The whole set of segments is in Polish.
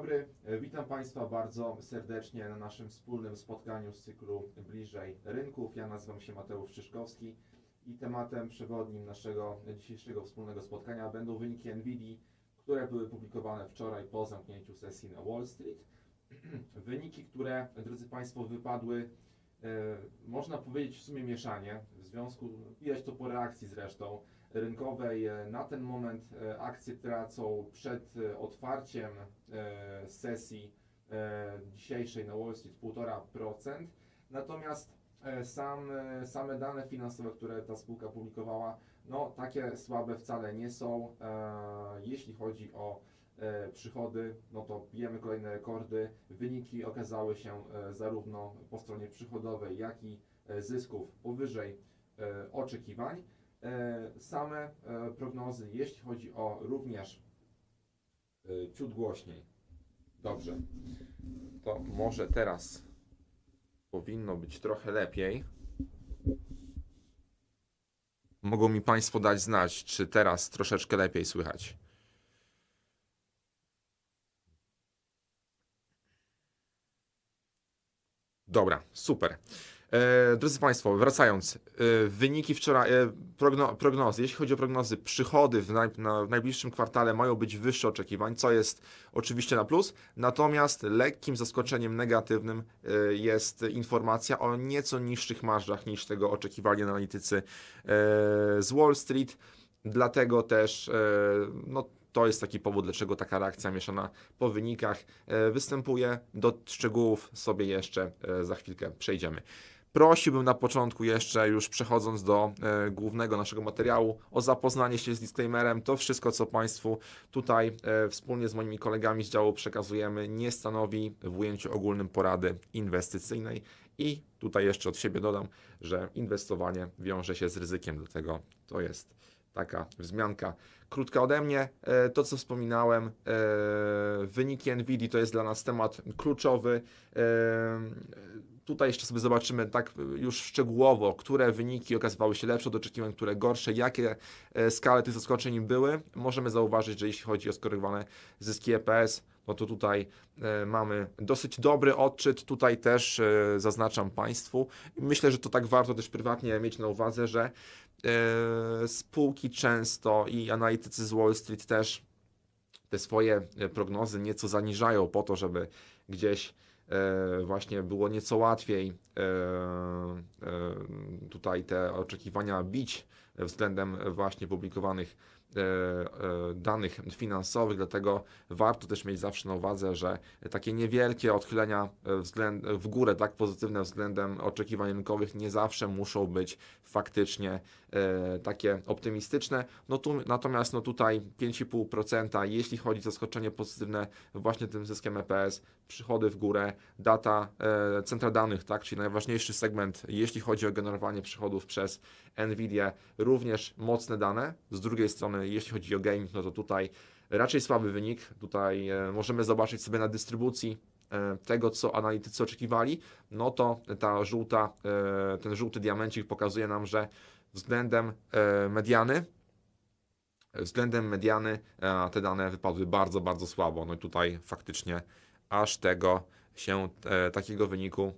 dobry, E, witam Państwa bardzo serdecznie na naszym wspólnym spotkaniu z cyklu Bliżej Rynków. Ja nazywam się Mateusz Czyszkowski i tematem przewodnim naszego dzisiejszego wspólnego spotkania będą wyniki NVIDII, które były publikowane wczoraj po zamknięciu sesji na Wall Street. Wyniki, które, drodzy Państwo, wypadły, e, można powiedzieć w sumie mieszanie, w związku, widać to po reakcji zresztą, rynkowej. E, Na ten moment e, akcje tracą przed e, otwarciem sesji dzisiejszej na Wall Street 1,5%. Natomiast sam, same dane finansowe, które ta spółka publikowała, no takie słabe wcale nie są. Jeśli chodzi o przychody, no to bijemy kolejne rekordy. Wyniki okazały się zarówno po stronie przychodowej, jak i zysków powyżej oczekiwań. E, Same e, prognozy, jeśli chodzi o również e, ciut głośniej. Dobrze. To może teraz powinno być trochę lepiej. Mogą mi Państwo dać znać, czy teraz troszeczkę lepiej słychać. Dobra, super. E, drodzy Państwo, wracając, e, wyniki wczoraj, e, progno, prognozy, jeśli chodzi o prognozy, przychody w, naj, na, w najbliższym kwartale mają być wyższe oczekiwań, co jest oczywiście na plus, natomiast lekkim zaskoczeniem negatywnym jest informacja o nieco niższych marżach niż tego oczekiwali analitycy z Wall Street, dlatego też no, to jest taki powód, dlaczego taka reakcja mieszana po wynikach występuje. Do szczegółów sobie jeszcze za chwilkę przejdziemy. Prosiłbym na początku jeszcze, już przechodząc do e, głównego naszego materiału, o zapoznanie się z disclaimerem. To wszystko, co Państwu tutaj e, wspólnie z moimi kolegami z działu przekazujemy, nie stanowi w ujęciu ogólnym porady inwestycyjnej. I tutaj jeszcze od siebie dodam, że inwestowanie wiąże się z ryzykiem, dlatego to jest taka wzmianka krótka ode mnie. E, To, co wspominałem, e, wyniki NVIDII to jest dla nas temat kluczowy. E, Tutaj jeszcze sobie zobaczymy tak już szczegółowo, które wyniki okazywały się lepsze od oczekiwań, które gorsze, jakie e, skale tych zaskoczeń były. Możemy zauważyć, że jeśli chodzi o skorygowane zyski EPS, no to tutaj e, mamy dosyć dobry odczyt. Tutaj też e, zaznaczam Państwu. Myślę, że to tak warto też prywatnie mieć na uwadze, że e, spółki często i analitycy z Wall Street też te swoje e, prognozy nieco zaniżają po to, żeby gdzieś e, właśnie było nieco łatwiej e, e, tutaj te oczekiwania bić względem właśnie publikowanych e, e, danych finansowych, dlatego warto też mieć zawsze na uwadze, że takie niewielkie odchylenia e, względ, w górę, tak pozytywne względem oczekiwań rynkowych nie zawsze muszą być faktycznie e, takie optymistyczne. No tu, natomiast no tutaj 5,5%, jeśli chodzi o zaskoczenie pozytywne właśnie tym zyskiem EPS, przychody w górę, data, e, centra danych, tak, czyli najważniejszy segment, jeśli chodzi o generowanie przychodów przez Nvidia, również mocne dane. Z drugiej strony, jeśli chodzi o gaming, no to tutaj raczej słaby wynik. Tutaj e, możemy zobaczyć sobie na dystrybucji e, tego, co analitycy oczekiwali, no to ta żółta, e, ten żółty diamencik pokazuje nam, że względem e, mediany, względem mediany e, te dane wypadły bardzo, bardzo słabo. No i tutaj faktycznie aż tego się, e, takiego wyniku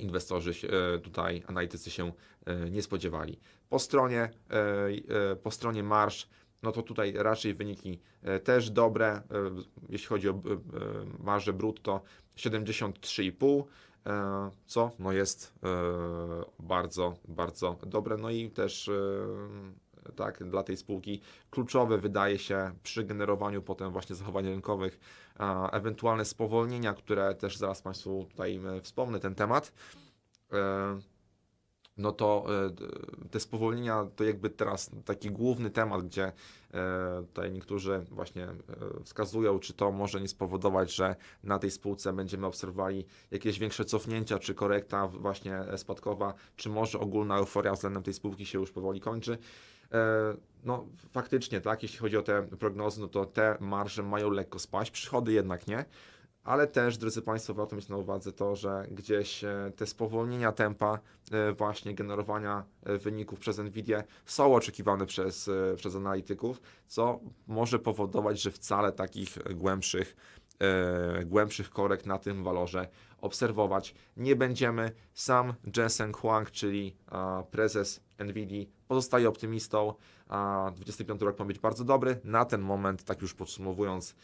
inwestorzy, tutaj analitycy się nie spodziewali. Po stronie, po stronie marsz, no to tutaj raczej wyniki też dobre, jeśli chodzi o marżę brutto 73,5, e, co no jest e, bardzo, bardzo dobre. No i też e, tak, dla tej spółki kluczowe wydaje się przy generowaniu potem właśnie zachowań rynkowych, ewentualne spowolnienia, które też zaraz Państwu tutaj e, wspomnę ten temat. No to e, te spowolnienia to jakby teraz taki główny temat, gdzie e, tutaj niektórzy właśnie e, wskazują, czy to może nie spowodować, że na tej spółce będziemy obserwowali jakieś większe cofnięcia, czy korekta właśnie spadkowa, czy może ogólna euforia względem tej spółki się już powoli kończy. No faktycznie, tak, jeśli chodzi o te prognozy, no to te marże mają lekko spaść, przychody jednak nie. Ale też, drodzy Państwo, warto mieć na uwadze to, że gdzieś e, te spowolnienia tempa e, właśnie generowania e, wyników przez Nvidia są oczekiwane przez, przez analityków, co może powodować, że wcale takich głębszych głębszych korekt na tym walorze obserwować nie będziemy. Sam Jensen Huang, czyli prezes NVIDIA, pozostaje optymistą. A 25 rok ma być bardzo dobry. Na ten moment, tak już podsumowując,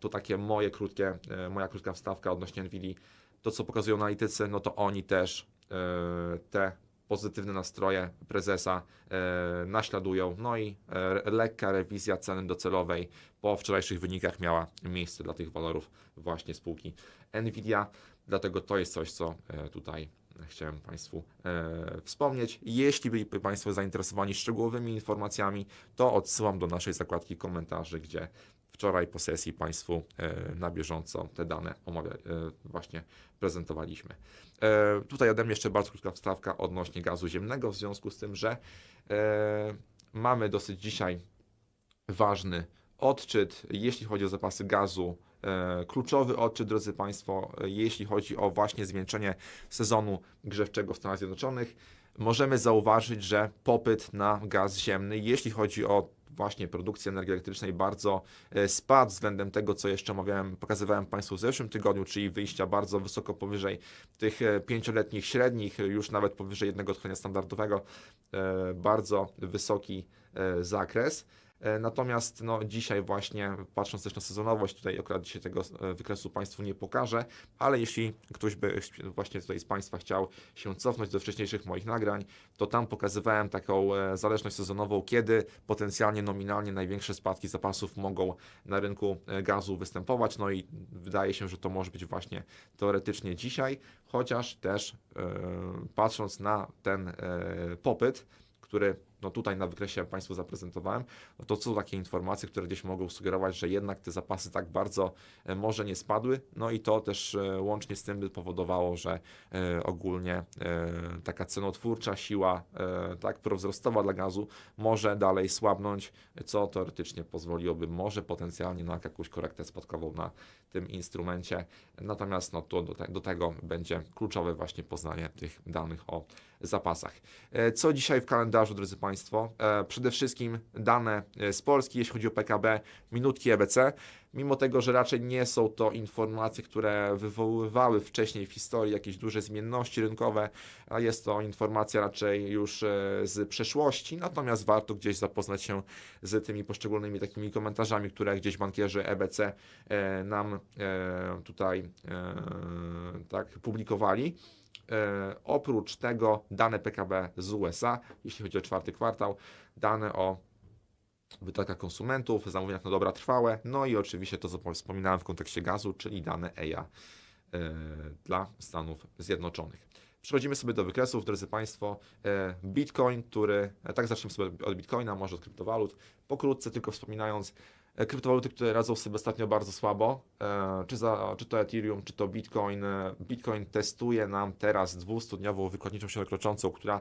to takie moje krótkie, e, moja krótka wstawka odnośnie NVIDIA. To, co pokazują analitycy, no to oni też e, te pozytywne nastroje prezesa e, naśladują. No i e, lekka rewizja ceny docelowej po wczorajszych wynikach miała miejsce dla tych walorów właśnie spółki Nvidia. Dlatego to jest coś, co e, tutaj chciałem Państwu e, wspomnieć. Jeśli byliby Państwo zainteresowani szczegółowymi informacjami, to odsyłam do naszej zakładki komentarzy, gdzie wczoraj po sesji Państwu e, na bieżąco te dane omawia, e, właśnie prezentowaliśmy. E, Tutaj ode mnie jeszcze bardzo krótka wstawka odnośnie gazu ziemnego, w związku z tym, że mamy dosyć dzisiaj ważny odczyt, jeśli chodzi o zapasy gazu. Kluczowy odczyt, drodzy Państwo, jeśli chodzi o właśnie zwieńczenie sezonu grzewczego w Stanach Zjednoczonych, możemy zauważyć, że popyt na gaz ziemny, jeśli chodzi o właśnie produkcję energii elektrycznej, bardzo e, spadł względem tego, co jeszcze omawiałem, pokazywałem Państwu w zeszłym tygodniu, czyli wyjścia bardzo wysoko powyżej tych e, pięcioletnich średnich, e, już nawet powyżej jednego tchnienia standardowego, bardzo wysoki zakres. E, Natomiast no, dzisiaj właśnie, patrząc też na sezonowość, tutaj akurat dzisiaj tego e, wykresu Państwu nie pokażę, ale jeśli ktoś by właśnie tutaj z Państwa chciał się cofnąć do wcześniejszych moich nagrań, to tam pokazywałem taką e, zależność sezonową, kiedy potencjalnie nominalnie największe spadki zapasów mogą na rynku gazu występować. No i wydaje się, że to może być właśnie teoretycznie dzisiaj, chociaż też patrząc na ten popyt, który no tutaj na wykresie Państwu zaprezentowałem, no to są takie informacje, które gdzieś mogą sugerować, że jednak te zapasy tak bardzo e, może nie spadły, no i to też e, łącznie z tym by powodowało, że e, ogólnie taka cenotwórcza siła, tak prowzrostowa dla gazu może dalej słabnąć, co teoretycznie pozwoliłoby może potencjalnie na jakąś korektę spadkową na tym instrumencie, natomiast no to do, te, do tego będzie kluczowe właśnie poznanie tych danych o zapasach. Co dzisiaj w kalendarzu, drodzy Państwo? E, Przede wszystkim dane e, z Polski, jeśli chodzi o PKB, minutki EBC. Mimo tego, że raczej nie są to informacje, które wywoływały wcześniej w historii jakieś duże zmienności rynkowe, a jest to informacja raczej już e, z przeszłości, natomiast warto gdzieś zapoznać się z tymi poszczególnymi takimi komentarzami, które gdzieś bankierzy EBC nam tutaj tak publikowali. E, oprócz tego dane PKB z USA, jeśli chodzi o czwarty kwartał, dane o wydatkach konsumentów, zamówieniach na dobra trwałe, no i oczywiście to, co wspominałem w kontekście gazu, czyli dane EIA e, dla Stanów Zjednoczonych. Przechodzimy sobie do wykresów, drodzy Państwo. E, Bitcoin, który, tak zacznijmy sobie od Bitcoina, może od kryptowalut. Pokrótce tylko wspominając, kryptowaluty, które radzą sobie ostatnio bardzo słabo, e, czy, za, czy to Ethereum, czy to Bitcoin. e, Bitcoin testuje nam teraz 200-dniową wykładniczą średnią kroczącą, która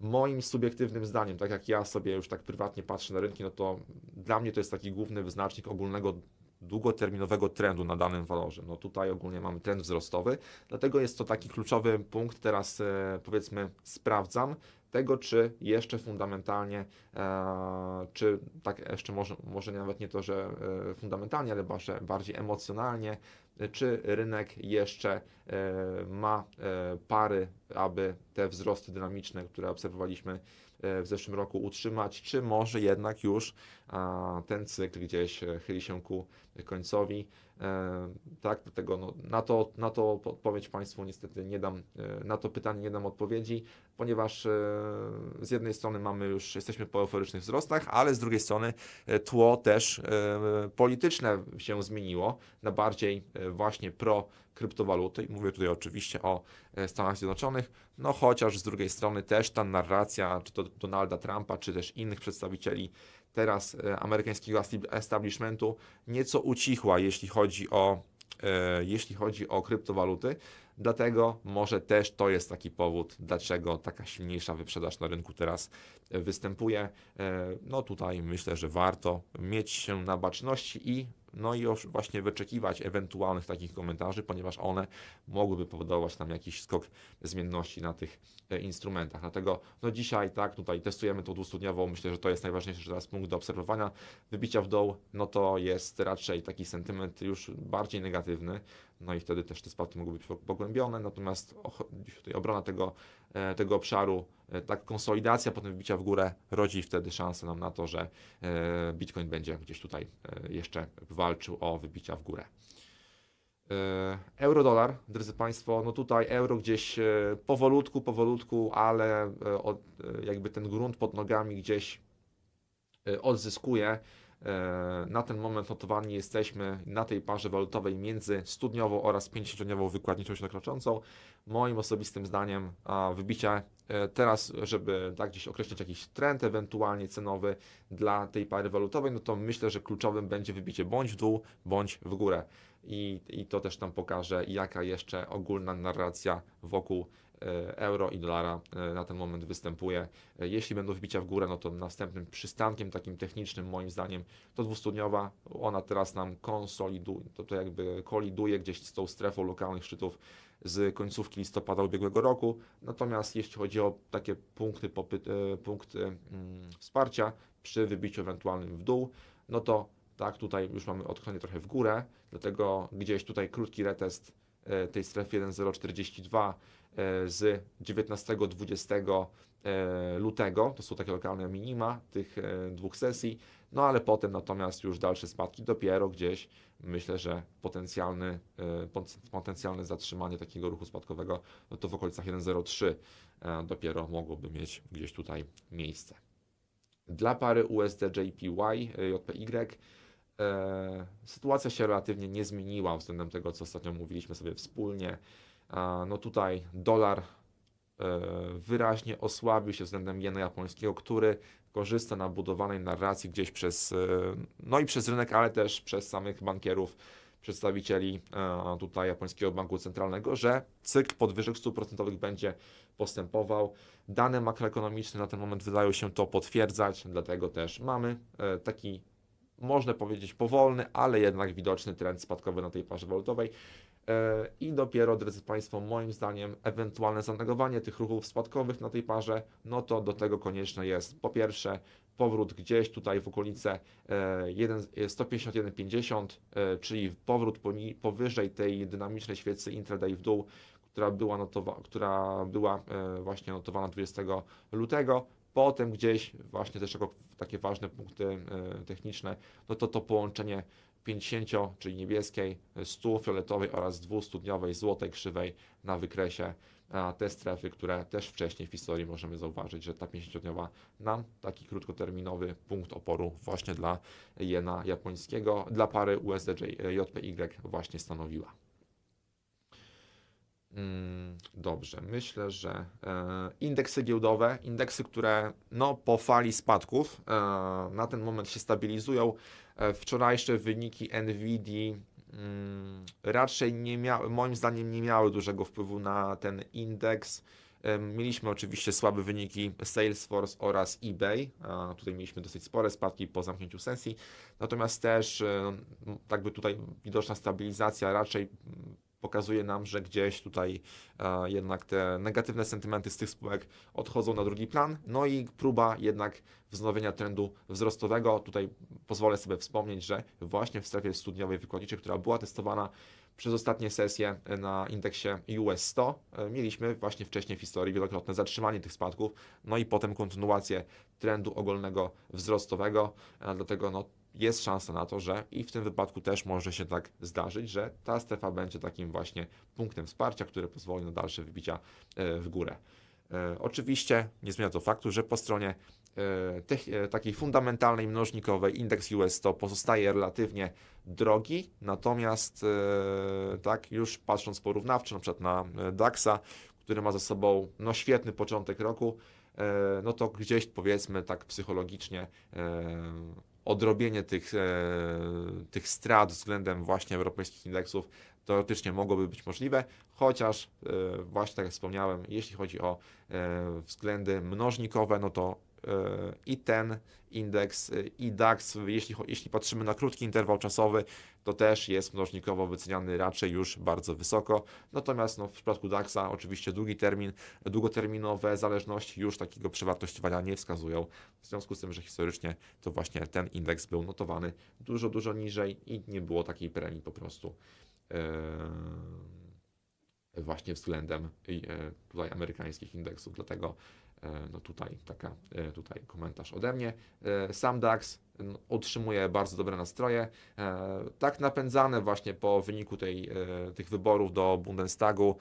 moim subiektywnym zdaniem, tak jak ja sobie już tak prywatnie patrzę na rynki, no to dla mnie to jest taki główny wyznacznik ogólnego długoterminowego trendu na danym walorze. No tutaj ogólnie mamy trend wzrostowy, dlatego jest to taki kluczowy punkt. Teraz e, powiedzmy sprawdzam tego, czy jeszcze fundamentalnie, e, czy tak jeszcze może, może nawet nie to, że e, fundamentalnie, ale bardziej, emocjonalnie, czy rynek jeszcze e, ma pary, aby te wzrosty dynamiczne, które obserwowaliśmy w zeszłym roku utrzymać, czy może jednak już a, ten cykl gdzieś e, chyli się ku końcowi. E, Tak, dlatego no, na, to, na to odpowiedź Państwu niestety nie dam, e, na to pytanie nie dam odpowiedzi, ponieważ z jednej strony mamy już, jesteśmy po euforycznych wzrostach, ale z drugiej strony tło też polityczne się zmieniło na bardziej właśnie pro kryptowaluty. Mówię tutaj oczywiście o Stanach Zjednoczonych, no chociaż z drugiej strony też ta narracja, czy to Donalda Trumpa, czy też innych przedstawicieli teraz e, amerykańskiego establishmentu nieco ucichła, jeśli chodzi o, e, jeśli chodzi o kryptowaluty. Dlatego może też to jest taki powód, dlaczego taka silniejsza wyprzedaż na rynku teraz e, występuje. E, No tutaj myślę, że warto mieć się na baczności i no i już właśnie wyczekiwać ewentualnych takich komentarzy, ponieważ one mogłyby powodować nam jakiś skok zmienności na tych e, instrumentach. Dlatego no dzisiaj tak, tutaj testujemy tą dwustudniową, myślę, że to jest najważniejszy teraz punkt do obserwowania. Wybicia w dół, no to jest raczej taki sentyment już bardziej negatywny, no i wtedy też te spadki mogą być pogłębione, natomiast tutaj obrona tego, e, tego obszaru, e, tak konsolidacja, potem wybicia w górę rodzi wtedy szansę nam na to, że e, Bitcoin będzie gdzieś tutaj jeszcze walczył o wybicia w górę. Euro-dolar, drodzy Państwo, no tutaj euro gdzieś powolutku, powolutku, ale od, jakby ten grunt pod nogami gdzieś odzyskuje. E, Na ten moment notowani jesteśmy na tej parze walutowej między studniową oraz 50-dniową wykładniczą średniokroczącą. Moim osobistym zdaniem wybicie teraz, żeby tak gdzieś określić jakiś trend ewentualnie cenowy dla tej pary walutowej, no to myślę, że kluczowym będzie wybicie bądź w dół, bądź w górę. I, I to też nam pokaże, jaka jeszcze ogólna narracja wokół euro i dolara e, na ten moment występuje. E, Jeśli będą wbicia w górę, no to następnym przystankiem takim technicznym moim zdaniem to dwustudniowa. Ona teraz nam konsoliduje, to, to jakby koliduje gdzieś z tą strefą lokalnych szczytów z końcówki listopada ubiegłego roku. Natomiast jeśli chodzi o takie punkty, e, punkty mm, wsparcia przy wybiciu ewentualnym w dół, no to tak, tutaj już mamy odchylenie trochę w górę, dlatego gdzieś tutaj krótki retest e, tej strefy 1.042 e, z 19-20 e, lutego, to są takie lokalne minima tych e, dwóch sesji, no ale potem natomiast już dalsze spadki dopiero gdzieś myślę, że potencjalny, e, pot- potencjalne zatrzymanie takiego ruchu spadkowego no to w okolicach 1.03 e, dopiero mogłoby mieć gdzieś tutaj miejsce. Dla pary USD JPY, e, e, sytuacja się relatywnie nie zmieniła względem tego, co ostatnio mówiliśmy sobie wspólnie. No tutaj dolar e, wyraźnie osłabił się względem jena japońskiego, który korzysta na budowanej narracji gdzieś przez, e, no i przez rynek, ale też przez samych bankierów, przedstawicieli e, tutaj japońskiego banku centralnego, że cykl podwyżek stóp procentowych będzie postępował. Dane makroekonomiczne na ten moment wydają się to potwierdzać, dlatego też mamy taki, można powiedzieć, powolny, ale jednak widoczny trend spadkowy na tej parze walutowej. E, I dopiero, drodzy Państwo, moim zdaniem, ewentualne zanegowanie tych ruchów spadkowych na tej parze, no to do tego konieczne jest po pierwsze powrót gdzieś tutaj w okolice e, 1 e, 151,50, e, czyli powrót powyżej tej dynamicznej świecy intraday w dół, która była, notowa- która była właśnie notowana 20 lutego. Potem gdzieś właśnie też jako takie ważne punkty techniczne, no to to połączenie 50, czyli niebieskiej, 100 fioletowej oraz 200-dniowej złotej krzywej na wykresie. Te strefy, które też wcześniej w historii możemy zauważyć, że ta 50-dniowa nam taki krótkoterminowy punkt oporu właśnie dla jena japońskiego, dla pary USD JPY właśnie stanowiła. Mm, Dobrze, myślę, że e, indeksy giełdowe, indeksy, które no, po fali spadków e, na ten moment się stabilizują. E, wczorajsze wyniki Nvidia mm, raczej nie miały, moim zdaniem nie miały dużego wpływu na ten indeks. Mieliśmy oczywiście słabe wyniki Salesforce oraz eBay. Tutaj mieliśmy dosyć spore spadki po zamknięciu sesji. Natomiast też e, m, tak by tutaj widoczna stabilizacja raczej pokazuje nam, że gdzieś tutaj e, jednak te negatywne sentymenty z tych spółek odchodzą na drugi plan. No i próba jednak wznowienia trendu wzrostowego. Tutaj pozwolę sobie wspomnieć, że właśnie w strefie studniowej wykładniczej, która była testowana przez ostatnie sesje na indeksie US 100, e, mieliśmy właśnie wcześniej w historii wielokrotne zatrzymanie tych spadków, no i potem kontynuację trendu ogólnego wzrostowego. E, Dlatego no, jest szansa na to, że i w tym wypadku też może się tak zdarzyć, że ta strefa będzie takim właśnie punktem wsparcia, który pozwoli na dalsze wybicia e, w górę. E, Oczywiście nie zmienia to faktu, że po stronie e, takiej fundamentalnej mnożnikowej indeks US 100 pozostaje relatywnie drogi, natomiast tak już patrząc porównawczo na przykład na DAX-a, który ma za sobą no, świetny początek roku, no to gdzieś powiedzmy tak psychologicznie odrobienie tych, e, tych strat względem właśnie europejskich indeksów teoretycznie mogłoby być możliwe, chociaż e, właśnie tak jak wspomniałem, jeśli chodzi o e, względy mnożnikowe, no to i ten indeks e, i DAX, jeśli, jeśli patrzymy na krótki interwał czasowy, to też jest mnożnikowo wyceniany raczej już bardzo wysoko. Natomiast no, w przypadku DAXa oczywiście długi termin, długoterminowe zależności już takiego przewartościowania nie wskazują. W związku z tym, że historycznie to właśnie ten indeks był notowany dużo, dużo niżej i nie było takiej premii po prostu. e, właśnie względem e, tutaj amerykańskich indeksów, dlatego no tutaj taka e, tutaj komentarz ode mnie. E, Sam DAX n, utrzymuje bardzo dobre nastroje, e, tak napędzane właśnie po wyniku tej, e, tych wyborów do Bundestagu,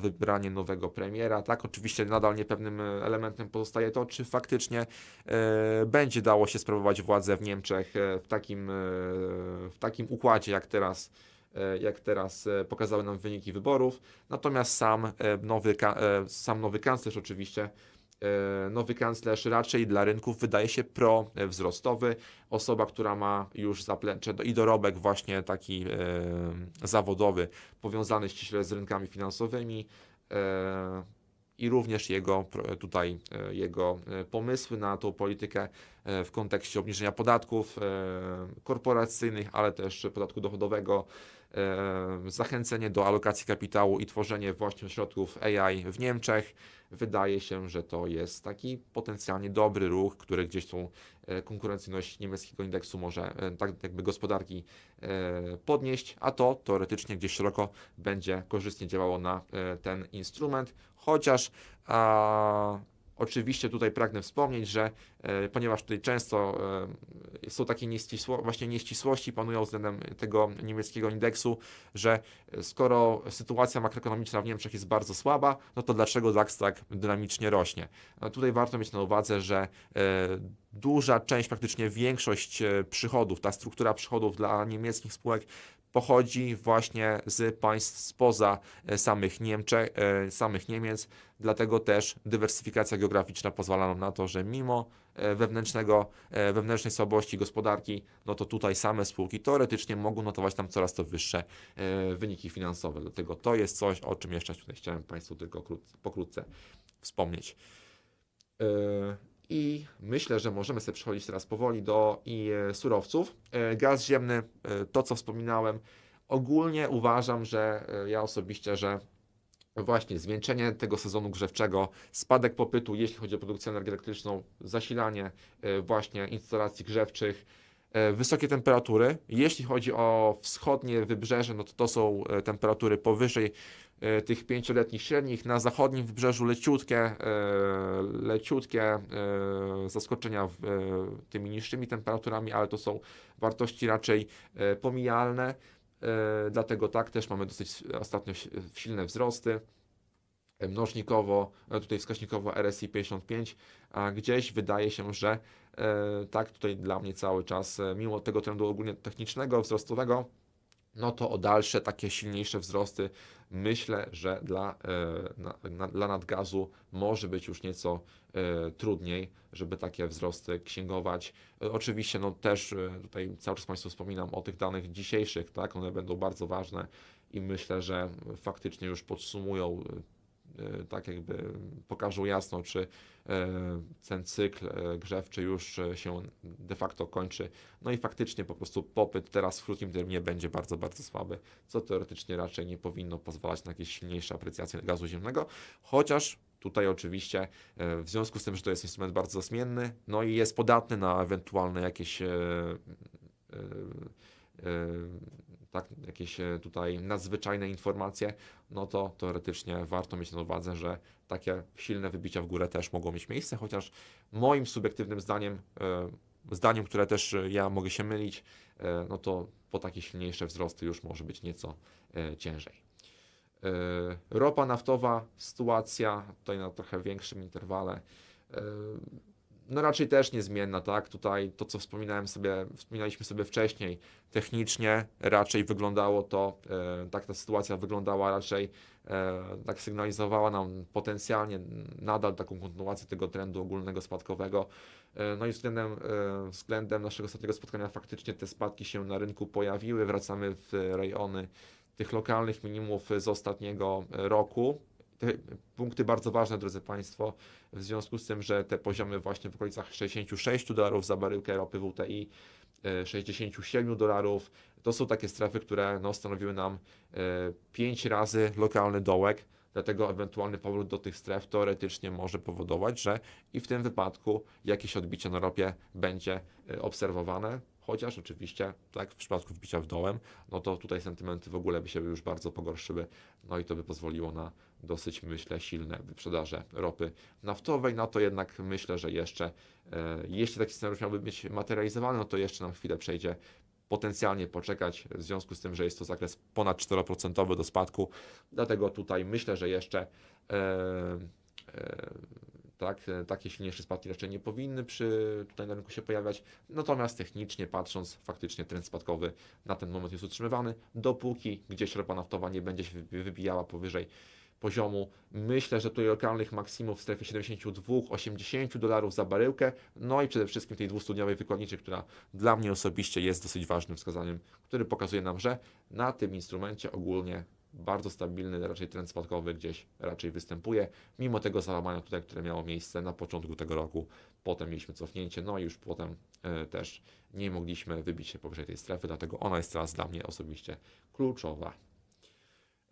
wybranie nowego premiera. Tak, oczywiście nadal niepewnym e, elementem pozostaje to, czy faktycznie e, będzie dało się sprawować władzę w Niemczech e, w takim, e, w takim układzie, jak teraz e, jak teraz e, pokazały nam wyniki wyborów. Natomiast sam e, nowy, e, sam nowy kanclerz oczywiście, e, nowy kanclerz raczej dla rynków wydaje się pro-wzrostowy. Osoba, która ma już zaplecze i dorobek właśnie taki e, zawodowy, powiązany ściśle z rynkami finansowymi. e, I również jego tutaj e, jego e, pomysły na tą politykę e, w kontekście obniżenia podatków e, korporacyjnych, ale też podatku dochodowego, e, zachęcenie do alokacji kapitału i tworzenie właśnie ośrodków AI w Niemczech. Wydaje się, że to jest taki potencjalnie dobry ruch, który gdzieś tą e, konkurencyjność niemieckiego indeksu może e, tak jakby gospodarki e, podnieść, a to teoretycznie gdzieś szeroko będzie korzystnie działało na ten instrument, chociaż Oczywiście tutaj pragnę wspomnieć, że e, ponieważ tutaj często e, są takie nieścisło, właśnie nieścisłości panują względem tego niemieckiego indeksu, że skoro sytuacja makroekonomiczna w Niemczech jest bardzo słaba, no to dlaczego DAX tak dynamicznie rośnie? A tutaj warto mieć na uwadze, że e, duża część, praktycznie większość e, przychodów, ta struktura przychodów dla niemieckich spółek pochodzi właśnie z państw spoza e, samych Niemczech, e, samych Niemiec, dlatego też dywersyfikacja geograficzna pozwala nam na to, że mimo wewnętrznego, wewnętrznej słabości gospodarki, no to tutaj same spółki teoretycznie mogą notować tam coraz to wyższe wyniki finansowe. Dlatego to jest coś, o czym jeszcze tutaj chciałem Państwu tylko krótce, pokrótce wspomnieć. I myślę, że możemy sobie przechodzić teraz powoli do i e, surowców. E, Gaz ziemny, e, to co wspominałem, ogólnie uważam, że ja osobiście, że właśnie zwieńczenie tego sezonu grzewczego, spadek popytu, jeśli chodzi o produkcję energii elektryczną, zasilanie właśnie instalacji grzewczych, wysokie temperatury. Jeśli chodzi o wschodnie wybrzeże, no to to są temperatury powyżej tych pięcioletnich średnich. Na zachodnim wybrzeżu leciutkie, e, leciutkie e, zaskoczenia e, tymi niższymi temperaturami, ale to są wartości raczej e, pomijalne. E, Dlatego tak też mamy dosyć ostatnio si- silne wzrosty. E, Mnożnikowo, e, tutaj wskaźnikowo RSI 55, a gdzieś wydaje się, że e, tak tutaj dla mnie cały czas, e, mimo tego trendu ogólnie technicznego, wzrostowego, no to o dalsze takie silniejsze wzrosty myślę, że dla, e, na, dla nadgazu może być już nieco e, trudniej, żeby takie wzrosty księgować. Oczywiście no też e, tutaj cały czas Państwu wspominam o tych danych dzisiejszych, tak, one będą bardzo ważne i myślę, że faktycznie już podsumują tak jakby pokażą jasno, czy e, ten cykl e, grzewczy już e, się de facto kończy. No i faktycznie po prostu popyt teraz w krótkim terminie będzie bardzo, bardzo słaby, co teoretycznie raczej nie powinno pozwalać na jakieś silniejsze aprecjacje gazu ziemnego, chociaż tutaj oczywiście e, w związku z tym, że to jest instrument bardzo zmienny, no i jest podatny na ewentualne jakieś e, e, e, tak, jakieś e, tutaj nadzwyczajne informacje, no to teoretycznie warto mieć na uwadze, że takie silne wybicia w górę też mogą mieć miejsce, chociaż moim subiektywnym zdaniem, e, zdaniem, które też e, ja mogę się mylić, no to po takie silniejsze wzrosty już może być nieco ciężej. Ropa naftowa, sytuacja tutaj na trochę większym interwale. No raczej też niezmienna, tak? Tutaj to, co wspominałem sobie, wspominaliśmy sobie wcześniej, technicznie raczej wyglądało to, e, tak ta sytuacja wyglądała raczej, e, tak sygnalizowała nam potencjalnie nadal taką kontynuację tego trendu ogólnego spadkowego. E, No i względem, e, względem naszego ostatniego spotkania faktycznie te spadki się na rynku pojawiły, wracamy w rejony tych lokalnych minimumów z ostatniego roku te punkty bardzo ważne, drodzy Państwo, w związku z tym, że te poziomy właśnie w okolicach 66 dolarów za baryłkę ropy WTI, e, 67 dolarów, to są takie strefy, które no, stanowiły nam 5 razy lokalny dołek, dlatego ewentualny powrót do tych stref teoretycznie może powodować, że i w tym wypadku jakieś odbicie na ropie będzie e, obserwowane, chociaż oczywiście, tak, w przypadku wbicia w dołem, no to tutaj sentymenty w ogóle by się już bardzo pogorszyły, no i to by pozwoliło na dosyć, myślę, silne wyprzedaże ropy naftowej, no to jednak myślę, że jeszcze, e, jeśli taki scenariusz miałby być materializowany, no to jeszcze nam chwilę przejdzie potencjalnie poczekać, w związku z tym, że jest to zakres ponad 4% do spadku, dlatego tutaj myślę, że jeszcze e, e, tak, e, takie silniejsze spadki raczej nie powinny przy, tutaj na rynku się pojawiać, natomiast technicznie patrząc, faktycznie trend spadkowy na ten moment jest utrzymywany, dopóki gdzieś ropa naftowa nie będzie się wybi- wybijała powyżej poziomu, myślę, że tutaj lokalnych maksimów w strefie 72-80 dolarów za baryłkę, no i przede wszystkim tej dwustudniowej wykładniczej, która dla mnie osobiście jest dosyć ważnym wskazaniem, który pokazuje nam, że na tym instrumencie ogólnie bardzo stabilny raczej trend spadkowy gdzieś raczej występuje, mimo tego załamania tutaj, które miało miejsce na początku tego roku, potem mieliśmy cofnięcie, no i już potem e, też nie mogliśmy wybić się powyżej tej strefy, dlatego ona jest teraz dla mnie osobiście kluczowa.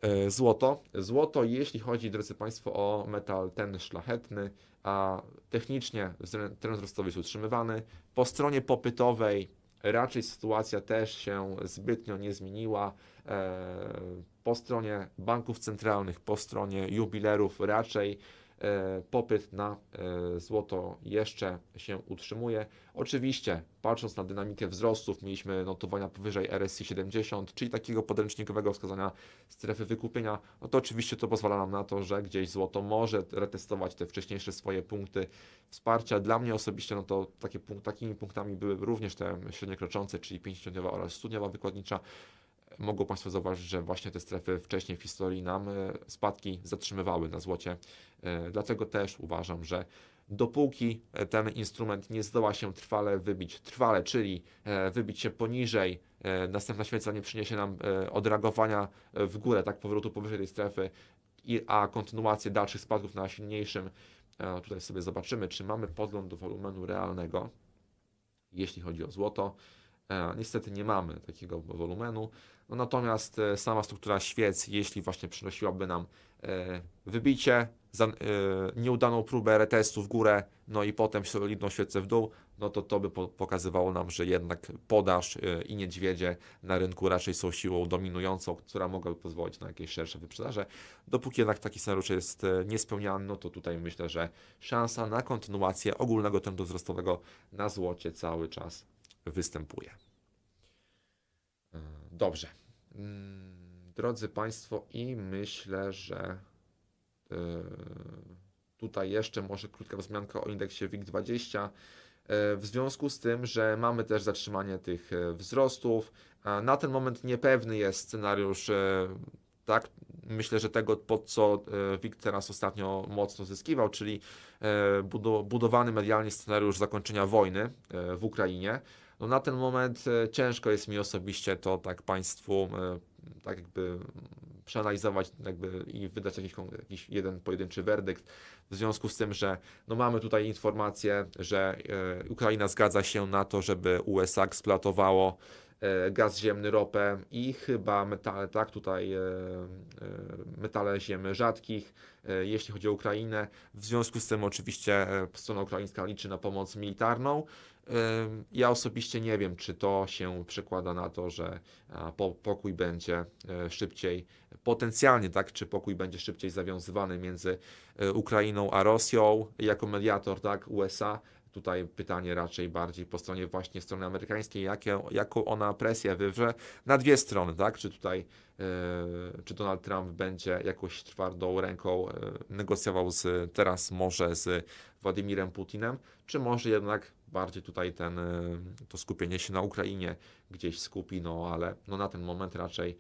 E, Złoto. Złoto, jeśli chodzi, drodzy Państwo, o metal ten szlachetny, a technicznie trend wzrostowy jest utrzymywany. Po stronie popytowej raczej sytuacja też się zbytnio nie zmieniła. E, Po stronie banków centralnych, po stronie jubilerów raczej e, popyt na e, złoto jeszcze się utrzymuje. Oczywiście, patrząc na dynamikę wzrostów, mieliśmy notowania powyżej RSI 70, czyli takiego podręcznikowego wskazania strefy wykupienia, no to oczywiście to pozwala nam na to, że gdzieś złoto może retestować te wcześniejsze swoje punkty wsparcia. Dla mnie osobiście, no to takie takimi punktami były również te średnio kroczące, czyli 50 oraz 100 wykładnicza. Mogą Państwo zauważyć, że właśnie te strefy wcześniej w historii nam e, spadki zatrzymywały na złocie. E, Dlatego też uważam, że dopóki ten instrument nie zdoła się trwale wybić, trwale, czyli e, wybić się poniżej, następna świeca nie przyniesie nam odreagowania w górę, tak powrotu powyżej tej strefy, a kontynuację dalszych spadków na silniejszym, tutaj sobie zobaczymy, czy mamy podgląd do wolumenu realnego, jeśli chodzi o złoto. E, Niestety nie mamy takiego wolumenu. No natomiast e, sama struktura świec, jeśli właśnie przynosiłaby nam e, wybicie, nieudaną próbę retestu w górę, no i potem solidną świecę w dół, no to to by po, pokazywało nam, że jednak podaż i niedźwiedzie na rynku raczej są siłą dominującą, która mogłaby pozwolić na jakieś szersze wyprzedaże. Dopóki jednak taki scenariusz jest niespełniany, no to tutaj myślę, że szansa na kontynuację ogólnego trendu wzrostowego na złocie cały czas występuje. E, Dobrze. Mm, Drodzy Państwo, i myślę, że e, tutaj jeszcze może krótka wzmianka o indeksie WIG20. E, W związku z tym, że mamy też zatrzymanie tych wzrostów, na ten moment niepewny jest scenariusz, tak, myślę, że tego, pod co WIG teraz ostatnio mocno zyskiwał, czyli budo- budowany medialnie scenariusz zakończenia wojny w Ukrainie. No na ten moment e, ciężko jest mi osobiście to tak Państwu e, tak jakby przeanalizować jakby i wydać jakiś, jakiś jeden pojedynczy werdykt w związku z tym, że no mamy tutaj informację, że e, Ukraina zgadza się na to, żeby USA eksploatowało gaz ziemny, ropę i chyba metale, tak, tutaj metale ziem rzadkich, jeśli chodzi o Ukrainę. W związku z tym oczywiście strona ukraińska liczy na pomoc militarną. Ja osobiście nie wiem, czy to się przekłada na to, że pokój będzie e, szybciej, potencjalnie, tak, czy pokój będzie szybciej zawiązywany między e, Ukrainą a Rosją jako mediator, tak, USA. Tutaj pytanie raczej bardziej po stronie właśnie strony amerykańskiej, jakie, jaką ona presję wywrze na dwie strony, tak? Czy tutaj, e, czy Donald Trump będzie jakąś twardą ręką e, negocjował z, teraz może z Władimirem Putinem, czy może jednak bardziej tutaj ten, e, to skupienie się na Ukrainie gdzieś skupi, no ale no na ten moment raczej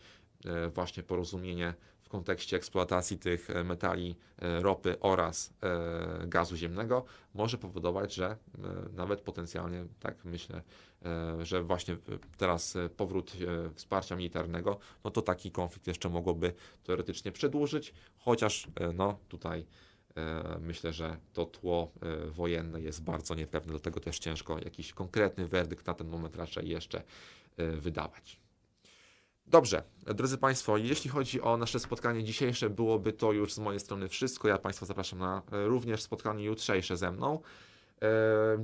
właśnie porozumienie w kontekście eksploatacji tych e, metali, e, ropy oraz e, gazu ziemnego może powodować, że nawet potencjalnie, tak myślę, że właśnie teraz powrót wsparcia militarnego, no to taki konflikt jeszcze mogłoby teoretycznie przedłużyć, chociaż no tutaj myślę, że to tło wojenne jest bardzo niepewne, dlatego też ciężko jakiś konkretny werdykt na ten moment raczej jeszcze wydawać. Dobrze, drodzy Państwo, jeśli chodzi o nasze spotkanie dzisiejsze, byłoby to już z mojej strony wszystko. Ja Państwa zapraszam na e, również spotkanie jutrzejsze ze mną. E,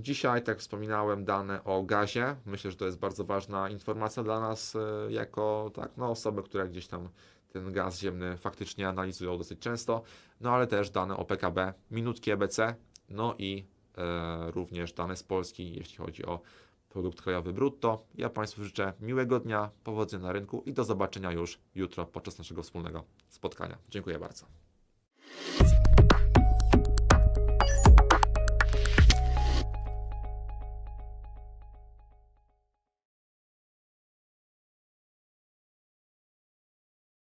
Dzisiaj, tak wspominałem, dane o gazie. Myślę, że to jest bardzo ważna informacja dla nas, e, jako tak, no, osoby, które gdzieś tam ten gaz ziemny faktycznie analizują dosyć często. No ale też dane o PKB, minutki EBC, no i e, również dane z Polski, jeśli chodzi o produkt krajowy brutto. Ja Państwu życzę miłego dnia, powodzenia na rynku i do zobaczenia już jutro podczas naszego wspólnego spotkania. Dziękuję bardzo.